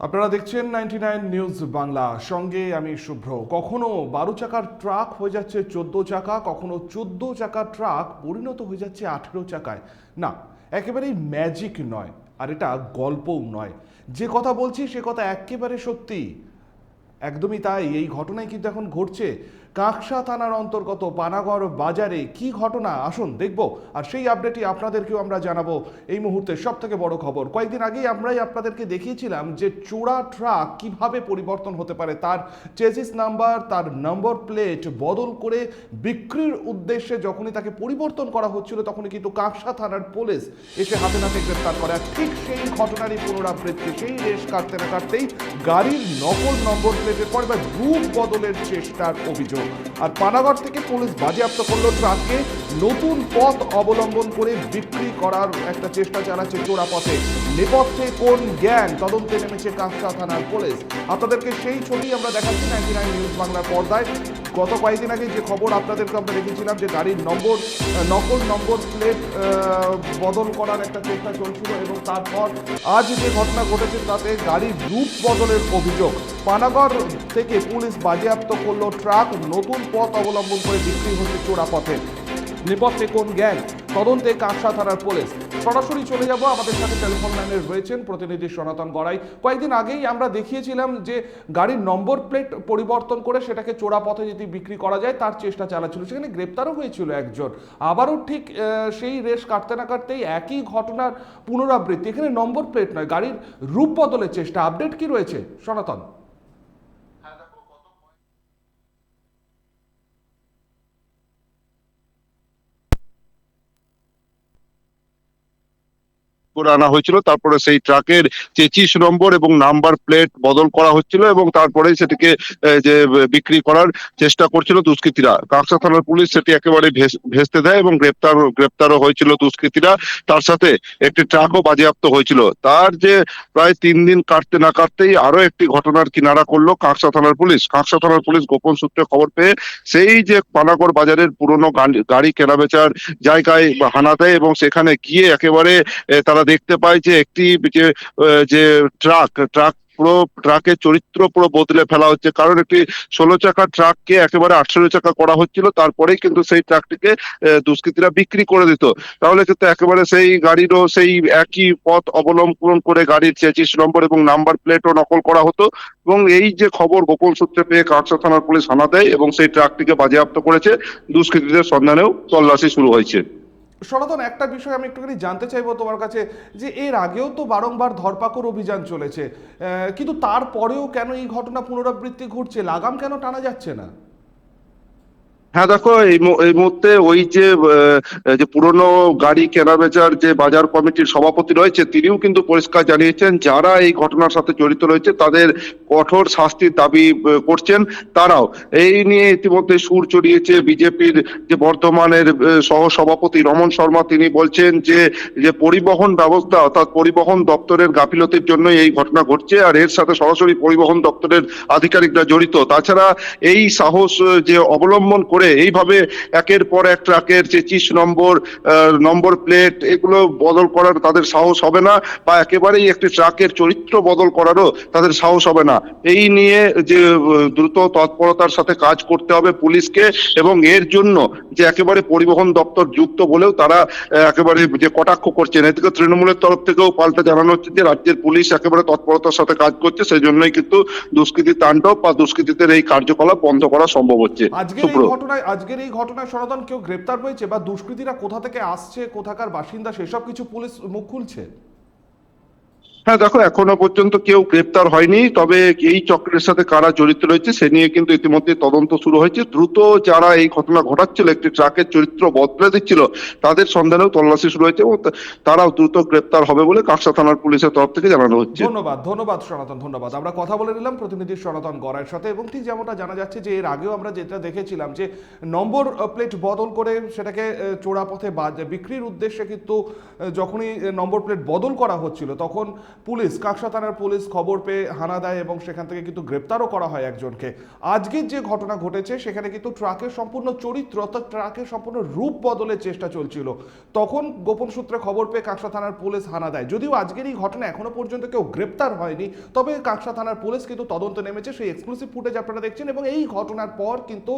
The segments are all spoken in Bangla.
আপনারা দেখছেন নাইনটি নিউজ বাংলা। সঙ্গে আমি শুভ্র। কখনো বারো চাকার ট্রাক হয়ে যাচ্ছে চোদ্দ চাকা, কখনো চোদ্দ চাকার ট্রাক পরিণত হয়ে যাচ্ছে আঠেরো চাকায়। না, একেবারেই ম্যাজিক নয়, আর এটা গল্পও নয়। যে কথা বলছি সে কথা একেবারে সত্যি। একদমই তাই, এই ঘটনায় কিন্তু এখন ঘটছে। কাঁকসা থানার অন্তর্গত পানাগড় বাজারে কি ঘটনা? আসুন দেখব। আর সেই আপডেটই আপনাদেরকেও আমরা জানাব। এই মুহূর্তে সব থেকে বড় খবর। কয়েকদিন আগেই আমরাই আপনাদেরকে দেখিয়েছিলাম যে চোরা ট্রাক কীভাবে পরিবর্তন হতে পারে। তার চেসিস নাম্বার তার নম্বর প্লেট বদল করে বিক্রির উদ্দেশ্যে যখনই তাকে পরিবর্তন করা হচ্ছিল, তখনই কিন্তু কাকসা থানার পুলিশ এসে হাতে নাতে গ্রেফতার করে। ঠিক সেই ঘটনারই পুনরাবৃত্তি, সেই রেশ কাটতে না কাটতেই গাড়ির নকল নম্বর প্লেটের পর বা রূপ বদলের চেষ্টার অভিযোগ। আর পানাগড় থেকে পুলিশ বাজেয়াপ্ত করল ট্রাককে নতুন পথ অবলম্বন করে বিক্রি করার একটা চেষ্টা চালাচ্ছে চোরা পথে নেপথ্যে কোন জ্ঞান? তদন্তে নেমেছে কাঁচা থানার পুলিশ। আপনাদেরকে সেই ছবি আমরা দেখাচ্ছি নাইনটি নাইন নিউজ বাংলার পর্দায়। গত কয়েকদিন আগে যে খবর আপনাদেরকে আমরা দেখেছিলাম যে গাড়ির নম্বর নকল নম্বর প্লেট বদল করার একটা চেষ্টা চলছিল এবং তারপর আজ যে ঘটনা ঘটেছে তাতে গাড়ির রূপ বদলের অভিযোগ। পানাগড় থেকে পুলিশ বাজেয়াপ্ত করল ট্রাক, নতুন পথ অবলম্বন করে বিক্রি হচ্ছে চোরা পথে নেপথ্যে কোন গ্যাং? তদন্তে কাঁকসা থানার পুলিশ। সরাসরি চলে যাব। আমাদের সাথে টেলিফোন লাইনে রয়েছেন প্রতিনিধি সনাতন গড়াই। কয়েকদিন আগেই আমরা দেখিয়েছিলাম যে গাড়ির নম্বর প্লেট পরিবর্তন করে সেটাকে চোরা পথে যদি বিক্রি করা যায়, তার চেষ্টা চালাচ্ছিল। সেখানে গ্রেপ্তারও হয়েছিল একজন। আবারও ঠিক সেই রেশ কাটতে না কাটতেই একই ঘটনার পুনরাবৃত্তি। এখানে নম্বর প্লেট নয়, গাড়ির রূপ বদলের চেষ্টা। আপডেট কি রয়েছে? সনাতন। করে আনা হয়েছিল। তারপরে সেই ট্রাকের চেচিস নম্বর এবং নাম্বার প্লেট বদল করা হচ্ছিল এবং তারপরে সেটিকে যে, বিক্রি করার চেষ্টা করছিল দুষ্কৃতীরা। কাঁকসা থানার পুলিশ সেটি একেবারে ভেস- ভেস্তে দেয় এবং গ্রেপ্তার, গ্রেপ্তারও হয়েছিল দুষ্কৃতীরা। তার সাথে একটি ট্রাকও বাজেয়াপ্ত হয়েছিল। তার যে প্রায় তিন দিন কাটতে না কাটতেই আরও একটি ঘটনার কিনারা করল কাঁকসা থানার পুলিশ। কাঁকসা থানার পুলিশ গোপন সূত্রে খবর পেয়ে সেই যে পানাগড় বাজারের পুরনো গাড়ি কেনাবেচার জায়গায় হানা দেয় এবং সেখানে গিয়ে একেবারে তারা দেখতে পাই যে একটি যে যে ট্রাক ট্রাক পুরো, ট্রাকের চরিত্র পুরো বদলে ফেলা হচ্ছে। কারণ একটি ষোলো চাকা ট্রাককে একেবারে আঠারো চাকা করা হচ্ছিল, তারপরেই কিন্তু সেই ট্রাকটিকে দুষ্কৃতীরা বিক্রি করে দিত। তাহলে কিন্তু একেবারে সেই গাড়িরও সেই একই পথ অবলম্বন করে গাড়ির চেচিস নম্বর এবং নাম্বার প্লেটও নকল করা হতো। এবং এই যে খবর গোপন সূত্রে পেয়ে কাকসা থানার পুলিশ হানা দেয় এবং সেই ট্রাকটিকে বাজেয়াপ্ত করেছে। দুষ্কৃতীদের সন্ধানেও তল্লাশি শুরু হয়েছে। সনাতন, একটা বিষয় আমি একটুখানি জানতে চাইব তোমার কাছে, যে এর আগেও তো বারংবার ধরপাকড় অভিযান চলেছে কিন্তু তারপরেও কেন এই ঘটনা পুনরাবৃত্তি ঘটছে? লাগাম কেন টানা যাচ্ছে না? হ্যাঁ দেখো, এই এই মুহূর্তে ওই যে যে পুরনো গাড়ি কেনা বেচার যে বাজার কমিটির সভাপতি রয়েছে, তিনিও কিন্তু পরিষ্কার জানিয়েছেন, যারা এই ঘটনার সাথে জড়িত রয়েছে, তাদের কঠোর শাস্তির দাবি করছেন তারাও। এই নিয়ে ইতিমধ্যে সুর চড়িয়েছে বিজেপির যে বর্ধমানের সহ সভাপতি রমন শর্মা। তিনি বলছেন যে যে পরিবহন ব্যবস্থা অর্থাৎ পরিবহন দপ্তরের গাফিলতির জন্য এই ঘটনা ঘটছে, আর এর সাথে সরাসরি পরিবহন দপ্তরের আধিকারিকরা জড়িত। তাছাড়া এই সাহস যে অবলম্বন করে এইভাবে একের পর এক ট্রাকের চেচিস নম্বর নম্বর প্লেট এগুলো বদল করার তাদের সাহস হবে না বা একেবারেই একটি ট্রাকের চরিত্র বদল করারও তাদের সাহস হবে না। এই নিয়ে যে দ্রুত তৎপরতার সাথে কাজ করতে হবে পুলিশকে এবং এর জন্য যে একেবারে পরিবহন দপ্তর যুক্ত বলেও তারা একেবারে যে কটাক্ষ করছেন। এদিকে তৃণমূলের তরফ থেকেও পাল্টা জানানো হচ্ছে যে রাজ্যের পুলিশ একেবারে তৎপরতার সাথে কাজ করছে সেই জন্যই কিন্তু দুষ্কৃতি তাণ্ডব বা দুষ্কৃতীদের এই কার্যকলাপ বন্ধ করা সম্ভব হচ্ছে। আজকের ঘটনায় আজকের এই ঘটনায় সনাতন কেউ গ্রেপ্তার হয়েছে বা দুষ্কৃতীরা কোথা থেকে আসছে, কোথাকার বাসিন্দা, সেসব কিছু পুলিশ মুখ খুলছে? হ্যাঁ দেখো, এখনও পর্যন্ত কেউ গ্রেপ্তার হয়নি, তবে এই চক্রের সাথে কারা জড়িত রয়েছে সে নিয়ে কিন্তু ইতিমধ্যে তদন্ত শুরু হয়েছে। দ্রুত যারা এই ঘটনা ঘটাচ্ছিল, একটি ট্রাকের চরিত্র বদলে দিচ্ছিল, তাদের সন্ধানেও তল্লাশি শুরু হয়েছে এবং তারাও দ্রুত গ্রেপ্তার হবে বলে কাকসা থানার পুলিশের তরফ থেকে জানানো হচ্ছে। ধন্যবাদ ধন্যবাদ সনাতন, ধন্যবাদ। আমরা কথা বলে নিলাম প্রতিনিধি সনাতন গড়াইয়ের সাথে এবং ঠিক যেমনটা জানা যাচ্ছে যে এর আগেও আমরা যেটা দেখেছিলাম যে নম্বর প্লেট বদল করে সেটাকে চোরা পথে বিক্রির উদ্দেশ্যে কিন্তু যখনই নম্বর প্লেট বদল করা হচ্ছিল, তখন পুলিশ, কাকসা থানার পুলিশ খবর পেয়ে হানা দেয় এবং সেখান থেকে কিন্তু গ্রেপ্তারও করা হয় একজনকে। আজকের যে ঘটনা ঘটেছে, সেখানে কিন্তু ট্রাকের সম্পূর্ণ চরিত্র অর্থাৎ ট্রাকের সম্পূর্ণ রূপ বদলের চেষ্টা চলছিল। তখন গোপন সূত্রে খবর পেয়ে কাকসা থানার পুলিশ হানা দেয়। যদিও আজকের এই ঘটনা এখনও পর্যন্ত কেউ গ্রেপ্তার হয়নি, তবে কাকসা থানার পুলিশ কিন্তু তদন্ত নেমেছে। সেই এক্সক্লুসিভ ফুটেজ আপনারা দেখছেন এবং এই ঘটনার পর কিন্তু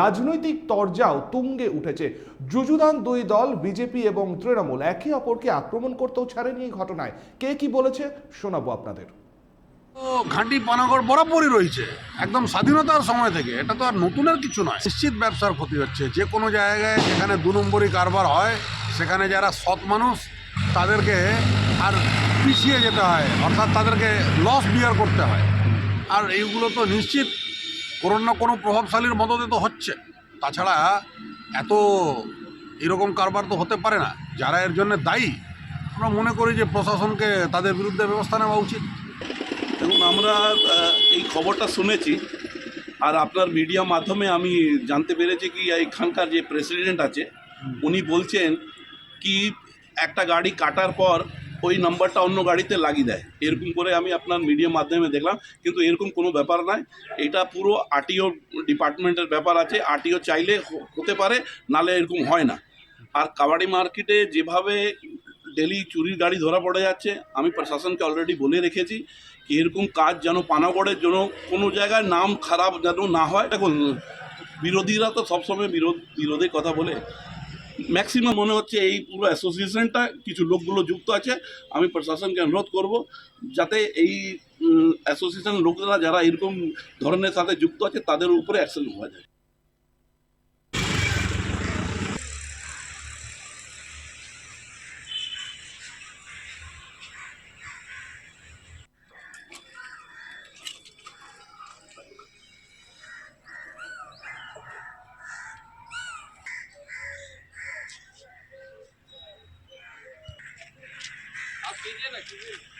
রাজনৈতিক তরজাও তুঙ্গে উঠেছে। যুযুদান দুই দল, বিজেপি এবং তৃণমূল একে অপরকে আক্রমণ করতেও ছাড়েনি এই ঘটনায়। কে কি বলেছে শোনাবো আপনাদের। ঘাঁটি পানাগড় বরাবরই রয়েছে, একদম স্বাধীনতার সময় থেকে। এটা তো আর নতুনের কিছু নয়, নিশ্চিত ব্যবসার ক্ষতি হচ্ছে। যে কোনো জায়গায় যেখানে দু নম্বরই কারবার হয়, সেখানে যারা সৎ মানুষ, তাদেরকে আর পিছিয়ে যেতে হয়, অর্থাৎ তাদেরকে লস বিয়ার করতে হয়। আর এইগুলো তো নিশ্চিত, কোনো না কোনো প্রভাবশালীর মদতে তো হচ্ছে। তাছাড়া এত এরকম কারবার তো হতে পারে না। যারা এর জন্য দায়ী আমরা মনে করি যে প্রশাসনকে তাদের বিরুদ্ধে ব্যবস্থা নেওয়া উচিত। দেখুন, আমরা এই খবরটা শুনেছি আর আপনার মিডিয়া মাধ্যমে আমি জানতে পেরেছি কি এখানকার যে প্রেসিডেন্ট আছে, উনি বলছেন কি একটা গাড়ি কাটার পর ওই নাম্বারটা অন্য গাড়িতে লাগিয়ে দেয়। এরকম করে আমি আপনার মিডিয়া মাধ্যমে দেখলাম, কিন্তু এরকম কোনো ব্যাপার নয়। এটা পুরো আরটিও ডিপার্টমেন্টের ব্যাপার আছে, আরটিও চাইলে হতে পারে, নালে এরকম হয় না। আর কাবাডি মার্কেটে যেভাবে ডেলি চুরির গাড়ি ধরা পড়ে যাচ্ছে। আমি প্রশাসনকে অলরেডি বলে রেখেছি কি এরকম কাজ যেন পানাগড়ের জন্য কোনো জায়গায় নাম খারাপ যেন না হয়। দেখুন, বিরোধীরা তো সবসময় বিরোধ বিরোধের কথা বলে। ম্যাক্সিমাম মনে হচ্ছে এই পুরো অ্যাসোসিয়েশনটা কিছু লোকগুলো যুক্ত আছে। আমি প্রশাসনকে অনুরোধ করব যাতে এই অ্যাসোসিয়েশন লোকরা যারা এরকম ধরনের সাথে যুক্ত আছে, তাদের উপরে অ্যাকশন হওয়া যায়।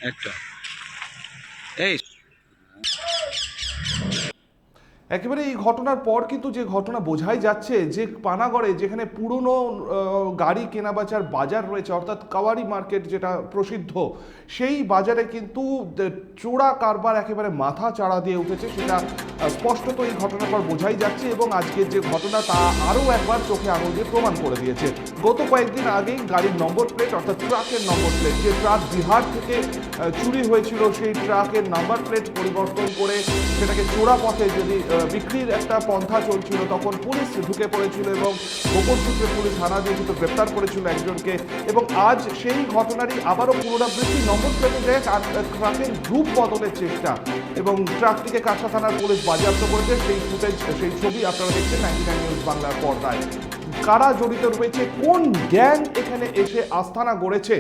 একটা। এই একেবারে এই ঘটনার পর কিন্তু যে ঘটনা বোঝাই যাচ্ছে যে পানাগড়ে যেখানে পুরনো গাড়ি কেনাবেচার বাজার রয়েছে, অর্থাৎ কাওয়ারি মার্কেট যেটা প্রসিদ্ধ, সেই বাজারে কিন্তু চোরা কারবার একেবারে মাথা চাড়া দিয়ে উঠেছে সেটা স্পষ্টত এই ঘটনার পর বোঝাই যাচ্ছে এবং আজকের যে ঘটনা তা আরও একবার চোখে আঙুল দিয়ে প্রমাণ করে দিয়েছে। গত কয়েকদিন আগেই গাড়ির নম্বর প্লেট, অর্থাৎ ট্রাকের নম্বর প্লেট, যে ট্রাক বিহার থেকে চুরি হয়েছিল সেই ট্রাকের নাম্বার প্লেট পরিবর্তন করে সেটাকে চোরা পথে যদি বিক্রির একটা পন্থা চলছিল। তখন পুলিশ ঢুকে পড়েছিল এবং গোপন সূত্রে পুলিশ হানা দিয়ে কিন্তু গ্রেপ্তার করেছিল একজনকে। এবং আজ সেই ঘটনারই আবারও পুনরাবৃত্তি। নম্বর প্লেটে যায় আর ট্রাকের রূপ বদলের চেষ্টা। এবং ট্রাকটিকে কাঁচা থানার পুলিশ বাজেয়াপ্ত করেছে। সেই ফুটেজ, সেই ছবি আপনারা দেখছেন। নাইনটি নাইন নিউজ বাংলার পর্দায়। কারা জড়িত রয়েছে, কোন গ্যাং এখানে এসে আস্থানা গড়েছে,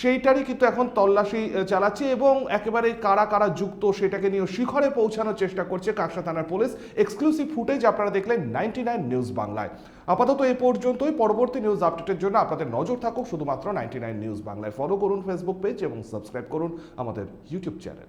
সেইটারই কিন্তু এখন তল্লাশি চালাচ্ছে এবং একেবারে কারা কারা যুক্ত সেটাকে নিয়ে শিখরে পৌঁছানোর চেষ্টা করছে কাকসা থানার পুলিশ। এক্সক্লুসিভ ফুটেজ আপনারা দেখলেন নাইনটি নাইন নিউজ বাংলায় আপাতত এ পর্যন্তই, পরবর্তী নিউজ আপডেটের জন্য আপনাদের নজর থাকুক শুধুমাত্র নাইনটি নাইন নিউজ বাংলায় ফলো করুন ফেসবুক পেজ এবং সাবস্ক্রাইব করুন আমাদের ইউটিউব চ্যানেল